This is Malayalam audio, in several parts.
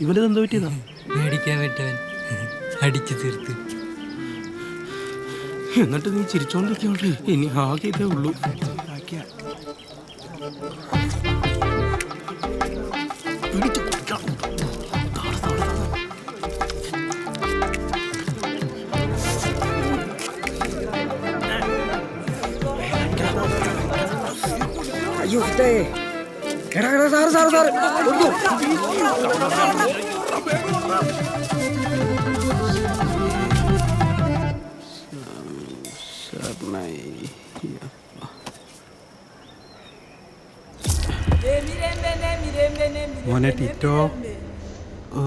ഇവനെന്താ പറ്റിയതാ? മേടിക്കാൻ വിട്ടവൻ അടിച്ചു തീർത്ത്. എന്നിട്ട് നീ ചിരിച്ചോണ്ടിരിക്കോണ്ട് ഇനി ആകെ ഇതേ ഉള്ളൂ. അയ്യോ എടാ എടാ സാറ് സാറ് സാറ് ഒന്നു മോനെ ടിറ്റോ ഓ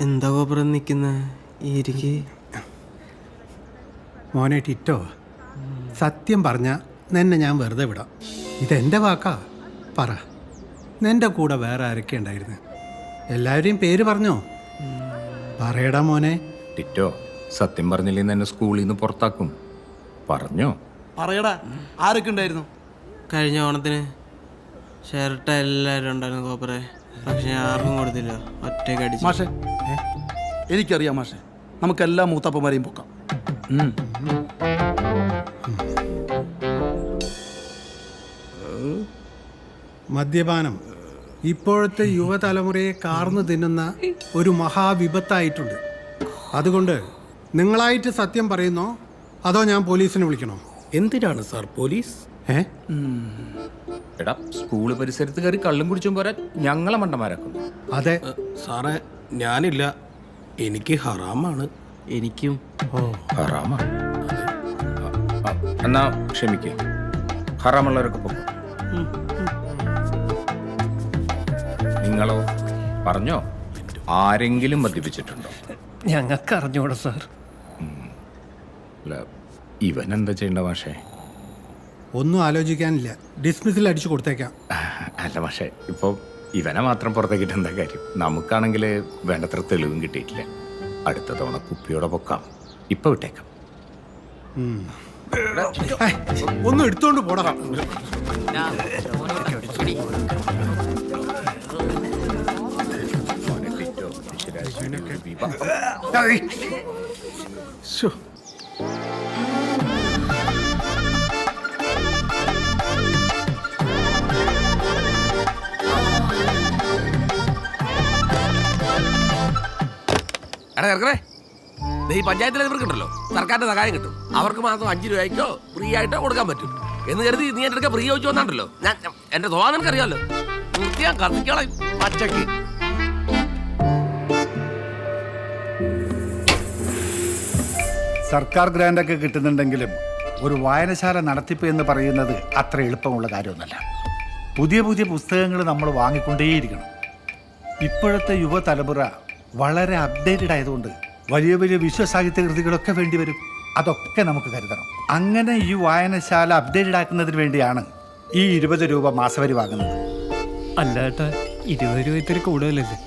എന്താ കോപ്പറം നിക്കുന്ന ഇരിക്ക് മോനെ ടിറ്റോ സത്യം പറഞ്ഞ നിന്നെ ഞാൻ വെറുതെ വിടാം. ഇതെന്റെ വാക്കാ? പറ. നിന്റെ കൂടെ വേറെ ആരൊക്കെ ഉണ്ടായിരുന്നു? എല്ലാവരെയും പേര് പറഞ്ഞോ? പറയടാ മോനെ. ടിറ്റോ സത്യം പറഞ്ഞില്ലേ എന്നെ സ്കൂളിൽ നിന്ന് പുറത്താക്കും? പറഞ്ഞോ? പറയടാ ആരൊക്കെ ഉണ്ടായിരുന്നു? കഴിഞ്ഞ ഓണത്തിന് ഷർട്ട് എല്ലാവരും ഉണ്ടായിരുന്നു കോപ്പറെ. പക്ഷെ ആർക്കും കൊടുത്തില്ല. ഒറ്റയ്ക്ക് അടിച്ചു. മാഷെ എനിക്കറിയാം മാഷെ. നമുക്കെല്ലാ മൂത്തപ്പന്മാരെയും പൊക്കാം. മദ്യപാനം. ഇപ്പോഴത്തെ യുവതലമുറയെ കാർന്നു തിന്നുന്ന ഒരു മഹാവിപത്തായിട്ടുണ്ട്. അതുകൊണ്ട് നിങ്ങളായിട്ട് സത്യം പറയുന്നോ? അതോ ഞാൻ പോലീസിനെ വിളിക്കണോ? എന്തിനാണ് സാർ പോലീസ്? ഏ? എടാ സ്കൂൾ പരിസരത്ത് കയറി കള്ളും കുടിച്ചും പോരാ ഞങ്ങളെ മണ്ടന്മാരാക്കും അതെ. സാറേ ഞാനില്ല. എനിക്ക് ഹറാമാണ്. എനിക്കും. ഹറാമാണ് എന്നാ ക്ഷമിക്കേ. ഹറാമുള്ളവരൊക്കെ പോകും നിങ്ങളോ? പറഞ്ഞോ? ആരെങ്കിലും മദ്യപിച്ചിട്ടുണ്ടോ? ഞങ്ങൾക്ക് അറിഞ്ഞൂടാ സാർ അല്ല ഇവൻ എന്താ ചെയ്യേണ്ട മാഷേ? ഒന്നും ആലോചിക്കാനില്ല. ഡിസ്മിസിൽ അടിച്ചു കൊടുത്തേക്കാം. അല്ല പക്ഷേ ഇപ്പോൾ ഇവനെ മാത്രം പുറത്തേക്കിട്ട് എന്താ കാര്യം? നമുക്കാണെങ്കിൽ വേണ്ടത്ര തെളിവും കിട്ടിയിട്ടില്ല. അടുത്ത തവണ കുപ്പിയോടെ പൊക്കാം. ഇപ്പൊ വിട്ടേക്കാം. ഒന്നും എടുത്തോണ്ട് പോടാ. ശ്ശോ. എടാ ചെറുക്കണേ ദേ ഈ പഞ്ചായത്തിലെ ഇവർക്കുണ്ടല്ലോ സർക്കാരിന്റെ സഹായം കിട്ടും. അവർക്ക് മാസം അഞ്ച് രൂപയ്ക്കോ ഫ്രീ ആയിട്ടോ കൊടുക്കാൻ പറ്റും. എന്ന് കരുതി നീ എന്റെ അടുക്ക ഫ്രീ ചോദിച്ചു വന്നാണ്ടല്ലോ. ഞാൻ ഞാൻ- എന്റെ സ്വഭാവം നിനക്കറിയാമല്ലോ കൃത്യം കത്തിക്കോളാം. പച്ചക്ക്. സർക്കാർ ഗ്രാൻഡൊക്കെ കിട്ടുന്നുണ്ടെങ്കിലും ഒരു വായനശാല നടത്തിപ്പ് എന്ന് പറയുന്നത് അത്ര എളുപ്പമുള്ള കാര്യമൊന്നുമല്ല. പുതിയ പുതിയ പുസ്തകങ്ങൾ നമ്മൾ വാങ്ങിക്കൊണ്ടേയിരിക്കണം. ഇപ്പോഴത്തെ യുവതലമുറ വളരെ അപ്ഡേറ്റഡ് ആയതുകൊണ്ട് വലിയ വലിയ വിശ്വസാഹിത്യ കൃതികളൊക്കെ വേണ്ടി വരും. അതൊക്കെ നമുക്ക് കരുതണം. അങ്ങനെ ഈ വായനശാല അപ്ഡേറ്റഡ് ആക്കുന്നതിന് വേണ്ടിയാണ് ഈ ഇരുപത് രൂപ മാസവരി വാങ്ങുന്നത്. അല്ലാട്ട ഇരുപത് രൂപ ഇത്തിരി കൂടുതലല്ലേ?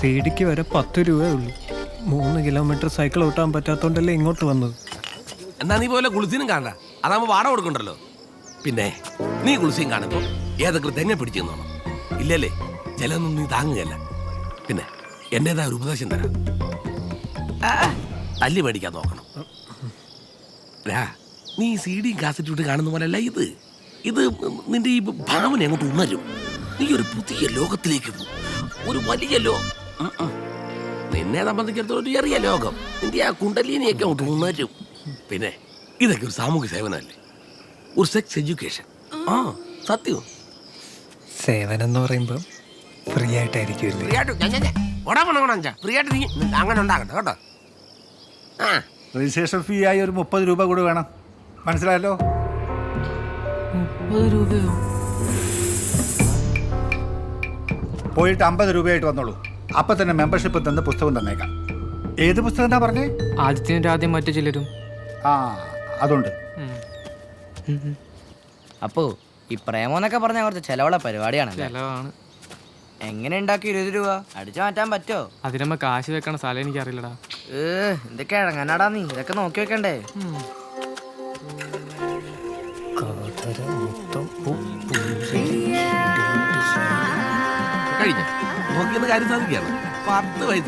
സീഡിക്ക് വരെ പത്ത് രൂപയേ ഉള്ളൂ. മൂന്ന് കിലോമീറ്റർ സൈക്കിൾ ഓട്ടാൻ പറ്റാത്തോണ്ടല്ലേ ഇങ്ങോട്ട് വന്നത്? എന്നാ നീ പോലെ കുളിസിനും കാണണ്ട. അതാകുമ്പോ വാടക കൊടുക്കണ്ടല്ലോ. പിന്നെ നീ കുളിസിയും കാണുമ്പോ ഏതൊക്കെ തെങ്ങ പിടിച്ചു നോണം ഇല്ലല്ലേ? ചിലതൊന്നും നീ താങ്ങുകയല്ല. പിന്നെ എന്റേതായ ഒരു ഉപദേശം തരാം. തല്ലി മേടിക്കാൻ നോക്കണം. രാ, നീ സി ഡി കാസറ്റ് വിട്ട് കാണുന്ന പോലെയല്ല ഇത്. ഇത് നിന്റെ ഈ ഭാവന അങ്ങോട്ട് ഉണരും. നീ ഒരു പുതിയ ലോകത്തിലേക്ക് ഒരു വലിയ ലോ. നിന്നെ സംബന്ധിച്ചിടത്തോളം ഒരു ചെറിയ ലോകം. നിന്റെ ആ കുണ്ടലിനെയൊക്കെ അങ്ങോട്ട് ഉണരും പിന്നെ ഇതൊക്കെ ഒരു സാമൂഹ്യ സേവനമല്ലേ? ഒരു സെക്സ് എഡ്യൂക്കേഷൻ ആ സത്യം സേവനം എന്ന് പറയുമ്പോൾ ഫ്രീ ആയിട്ടായിരിക്കും ഫ്രീ ആയിട്ട് ഞാൻ ഞാൻ ഞാൻ. ഓടാ പോണ പോണ അഞ്ചാ. ഫ്രീ ആയിട്ട് നീ അങ്ങനെ ഉണ്ടാകണ്ട കേട്ടോ. ആ. രജിസ്ട്രേഷൻ ഫീ ആയി ഒരു മുപ്പത് രൂപ കൂടി വേണം. മനസ്സിലായല്ലോ? പോയിട്ട് അമ്പത് രൂപയായിട്ട് വന്നോളൂ. അപ്പൊ തന്നെ മെമ്പർഷിപ്പ് തന്ന് പുസ്തകം തന്നേക്കാം. ഏത് പുസ്തകം എന്നാ പറഞ്ഞേ? ആദ്യത്തിന് ആദ്യം മറ്റു ചിലരും ആ അതുണ്ട്. അപ്പോ ഈ പ്രേമോന്നൊക്കെ പറഞ്ഞ കുറച്ച് ചെലവുള്ള പരിപാടിയാണ് ചെലവാണ്. എങ്ങനെ ഉണ്ടാക്കി ഇരുപത് രൂപ? അടിച്ചു മാറ്റാൻ പറ്റോ? അതിനമ്മ കാശ് വെക്കണ സ്ഥലം എനിക്കറിയില്ലടാ. ഏ എന്തൊക്കെ ഇഴങ്ങാനാടാ നീ? ഇതൊക്കെ നോക്കി വെക്കണ്ടേ? കഴിഞ്ഞ നോക്കിയെന്ന് കാര്യം സാധിക്കുകയാണ്. പത്ത് പൈസ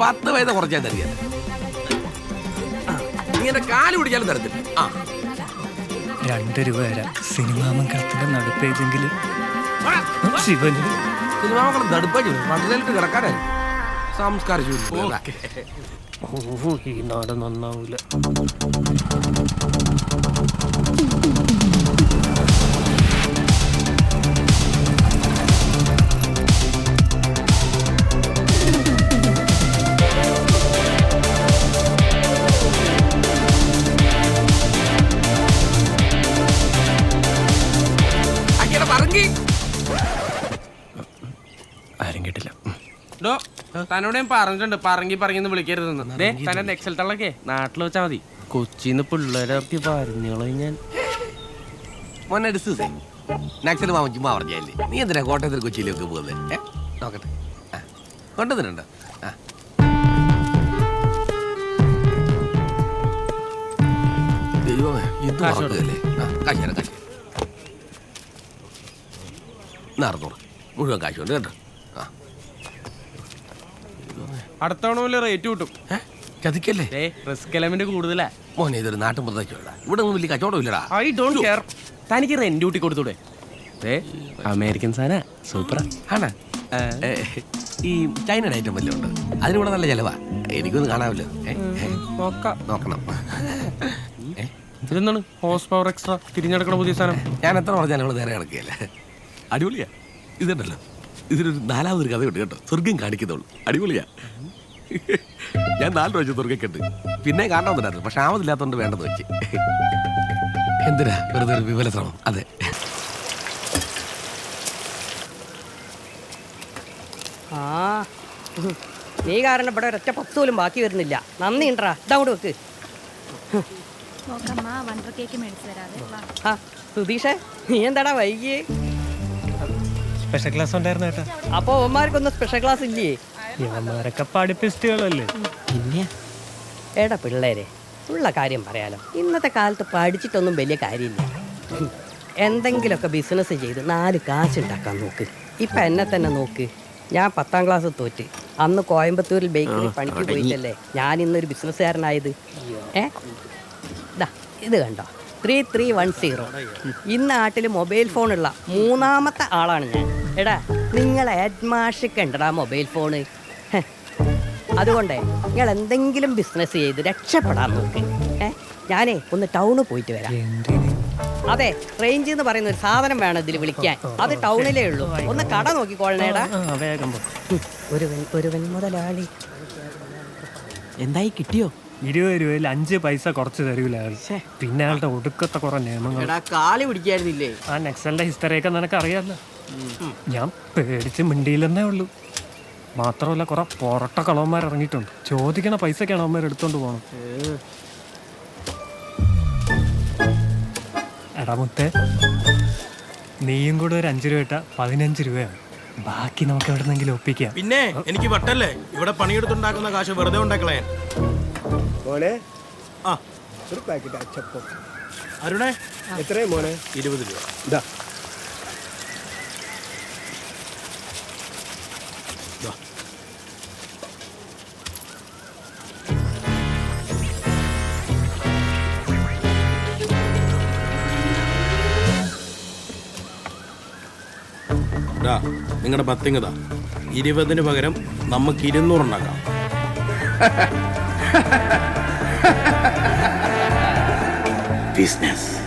പത്ത് പൈസ കുറച്ചാൽ തരികയാണ് ഇങ്ങനെ കാൽ പിടിച്ചാലും തരത്തില്ല. ആ. രണ്ട് രൂപ തരാം. സിനിമാ മംഗളത്തിന്റെ നടുപ്പേജെങ്കിൽ ശിവന്. സിനിമാക്കൾ നടുപ്പഞ്ഞു പണ്ടിലേക്ക് കിടക്കാനായി. സംസ്കാര ശൂന്യത. ഓ ഈ നാട് നന്നാവൂല. തന്നോട് ഞാൻ പറഞ്ഞിട്ടുണ്ട് പറങ്ങി പറങ്ങിന്ന് വിളിക്കരുതെന്ന്. തന്നെ നെക്സൽ തള്ളൊക്കെ നാട്ടിൽ വെച്ചാ മതി. കൊച്ചിന്ന് പിള്ളേരൊക്കെ പറഞ്ഞോളൂ ഞാൻ. മോനെ ഡിസ്സേ നക്സൽ ചുമ്മാ പറഞ്ഞല്ലേ നീ എന്തിനാ കോട്ടയത്തിൽ കൊച്ചിയിലേക്ക് പോകുന്നത് നോക്കട്ടെ. ആ കൊണ്ടുവന്നിട്ടുണ്ട്? ആ. ദൈവമേ ആ കാശ് തരാം കാശ് നടന്നോളൂ. മുഴുവൻ കാശ് കൊണ്ട് കേട്ടോ. ആ അടുത്ത റേറ്റ് കിട്ടും. ചതിക്കല്ലേ? ഏ റിസ്ക് എലമെന്റ് കൂടുതലാ. മോനെ ഇതൊരു നാട്ടും പുറത്തേക്കുള്ള ഇവിടെ ഒന്നും വലിയ കച്ചവടം ഇല്ലടാ. ഐ ഡോണ്ട് കെയർ തനിക്ക് റെന്റ് ഡ്യൂട്ടി കൊടുത്തൂടെ. ഏ അമേരിക്കൻ സാധന. സൂപ്പറാ ആണ്? ഈ ചൈനയുടെ ഐറ്റം വല്ലതും ഉണ്ട്? അതിനൂടെ നല്ല ചെലവാ. എനിക്കൊന്ന് കാണാമല്ലോ നോക്കണം. ഇതെന്താണ്? ഹോസ് പവർ എക്സ്ട്രാ തിരിഞ്ഞെടുക്കണ പുതിയ സാധനം. ഞാൻ എത്ര പറഞ്ഞാലും അവൾ നേരെ കിടക്കുകയല്ലേ? അടിപൊളിയാ. ഇതുണ്ടല്ലോ. ഇതിനൊരു നാലാമതൊരു കഥയുണ്ട് കേട്ടോ. സ്വർഗം കാണിക്കുന്നുള്ളൂ അടിപൊളിയാ. ഞാൻ നാല് പ്രാവശ്യം സ്വർഗക്കുണ്ട് കണ്ട് പിന്നെ കാണണമെന്നുണ്ടായിരുന്നു പക്ഷെ ആമതില്ലാത്തതുകൊണ്ട് വേണ്ടെന്ന് വെച്ച്. എന്തിനാ? വെറുതെ ഒരു വിപുല ശ്രമം. അതെ. ആ. നീ കാരണം ഇവിടെ ഒരൊറ്റ പത്ത് പോലും ബാക്കി വരുന്നില്ല. നന്ദി ഉണ്ടറാ ഇതങ്ങോട്ട് വെക്ക്. പ്രതീക്ഷ. സുധീഷേ നീ എന്താടാ വൈകിയേ? സ്പെഷ്യൽ ക്ലാസ് ഉണ്ടായിരുന്നു കേട്ടോ അപ്പൊ അവന്മാർക്കൊന്നും സ്പെഷ്യൽ ക്ലാസ് ഇല്ലേ? ഇവന്മാരൊക്കെ പഠിപ്പിസ്റ്റുകളല്ലേ? പിന്നെ? എടാ പിള്ളേരെ ഉള്ള കാര്യം പറയാലോ. ഇന്നത്തെ കാലത്ത് പഠിച്ചിട്ടൊന്നും വലിയ കാര്യമില്ല. എന്തെങ്കിലുമൊക്കെ ബിസിനസ് ചെയ്ത് നാല് കാശ് ഉണ്ടാക്കാൻ നോക്ക്. ഇപ്പൊ എന്നെ തന്നെ നോക്ക്. ഞാൻ പത്താം ക്ലാസ് തോറ്റ്. അന്ന് കോയമ്പത്തൂരിൽ ബേക്കറി പണിക്ക് പോയിട്ടല്ലേ? ഞാൻ ഇന്നൊരു ബിസിനസ്സുകാരനായത് ഏ? ഇതാ ഇത് കണ്ടോ? ത്രീ ത്രീ വൺ സീറോ ഈ നാട്ടിൽ മൊബൈൽ ഫോണുള്ള മൂന്നാമത്തെ ആളാണ് ഞാൻ. എടാ നിങ്ങൾ ഹെഡ്മാഷിക്ക് ഉണ്ടടാ മൊബൈൽ ഫോണ്. അതുകൊണ്ട് നിങ്ങൾ എന്തെങ്കിലും ബിസിനസ് ചെയ്ത് രക്ഷപ്പെടാൻ നോക്ക്. ഏ ഞാനേ ഒന്ന് ടൗണിൽ പോയിട്ട് വരാം. അതെ റേഞ്ച് എന്ന് പറയുന്ന ഒരു സാധനം വേണം ഇതിൽ വിളിക്കാൻ. അത് ടൗണിലേ ഉള്ളൂ. ഒന്ന് കട നോക്കിക്കോളണേടാ വേഗം ഒരു ഉം, ഒരുവൻ ഒരുവൻ മുതലാളി. എന്തായി കിട്ടിയോ? ഇരുപത് രൂപയിൽ അഞ്ച് പൈസ കുറച്ച് തരൂല. പിന്നെ അയാളുടെ ഒടുക്കത്തെ കുറെ നിയമങ്ങൾ. കാളി കാൽ പിടിക്കായിരുന്നില്ലേ? ആ നെക്സലിന്റെ ഹിസ്റ്ററിയൊക്കെ നിനക്ക് അറിയാമല്ലോ ഞാൻ പേടിച്ച് മിണ്ടിയില്ലെന്നേ ഉള്ളൂ. മാത്രമല്ല കുറെ പൊറട്ട കളവന്മാർ ഇറങ്ങിയിട്ടുണ്ട്. ചോദിക്കണ പൈസക്കാണ് അവന്മാർ എടുത്തോണ്ട് പോകണം എടാ മുത്തേ നീയും കൂടെ ഒരു അഞ്ച് രൂപ ഇട്ട പതിനഞ്ച് രൂപയാണ്. ബാക്കി നമുക്ക് എവിടെന്നെങ്കിലും ഒപ്പിക്കാം. പിന്നെ എനിക്ക് വട്ടല്ലേ? ഇവിടെ പണിയെടുത്തുണ്ടാക്കുന്ന കാശ് വെറുതെ ഉണ്ടാക്കളേ മോനെ ആ. ഒരു പാക്കറ്റ് അച്ചപ്പം. അരുണേ എത്രയും മോനെ? ഇരുപത് രൂപ. ഇതാ നിങ്ങളുടെ പത്തിങ്ങതാ. ഇരുപതിന് പകരം നമുക്ക് ഇരുന്നൂറുണ്ടാക്കാം ബിസിനസ്